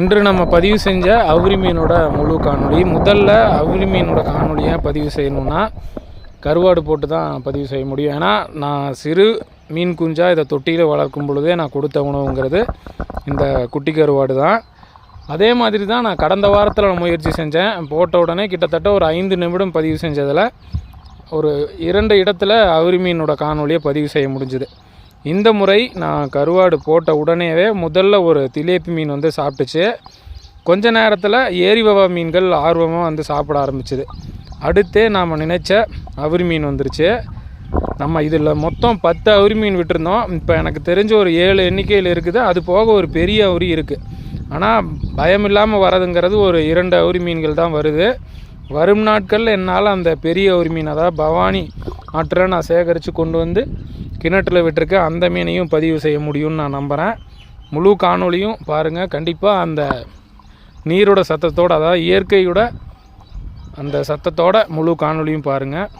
இன்று நம்ம பதிவு செஞ்ச அவுரி மீனோட முழு காணொளி. முதல்ல அவுரி மீனோட காணொலியை பதிவு செய்யணும்னா கருவாடு போட்டு தான் பதிவு செய்ய முடியும். ஏன்னா நான் சிறு மீன் குஞ்சா இதை தொட்டியில் வளர்க்கும் பொழுதே நான் கொடுத்த உணவுங்கிறது இந்த குட்டி கருவாடு தான். அதே மாதிரி தான் நான் கடந்த வாரத்தில் நான் முயற்சி செஞ்சேன். போட்ட உடனே கிட்டத்தட்ட ஒரு ஐந்து நிமிடம் பதிவு செஞ்சதில் ஒரு இரண்டு இடத்துல அவுரி மீனோட காணொலியை பதிவு செய்ய முடிஞ்சுது. இந்த முறை நான் கருவாடு போட்ட உடனேவே முதல்ல ஒரு திலேப்பி மீன் வந்து சாப்பிட்டுச்சு. கொஞ்ச நேரத்தில் ஏரிவவா மீன்கள் ஆர்வமாக வந்து சாப்பிட ஆரம்பிச்சுது. அடுத்தே நாம் நினச்ச அவுரி மீன் வந்துருச்சு. நம்ம இதில் மொத்தம் பத்து அவுரி மீன் விட்டுருந்தோம். இப்போ எனக்கு தெரிஞ்ச ஒரு ஏழு எண்ணிக்கையில் இருக்குது. அது போக ஒரு பெரிய அவுரி இருக்குது ஆனால் பயம் இல்லாமல் வரதுங்கிறது ஒரு இரண்டு அவுரி மீன்கள் தான் வருது. வரும் நாட்களில் என்னால் அந்த பெரிய அவுரி மீன் அதாவது பவானி ஆற்றில் நான் சேகரித்து கொண்டு வந்து கிணற்றில் விட்டுருக்க அந்த மீனையும் பதிவு செய்ய முடியும்னு நான் நம்புகிறேன் முழு காணொளியும் பாருங்கள் கண்டிப்பாக அந்த நீரோட சத்தத்தோடு அதாவது இயற்கையோட அந்த சத்தத்தோட முழு காணொளியும் பாருங்கள்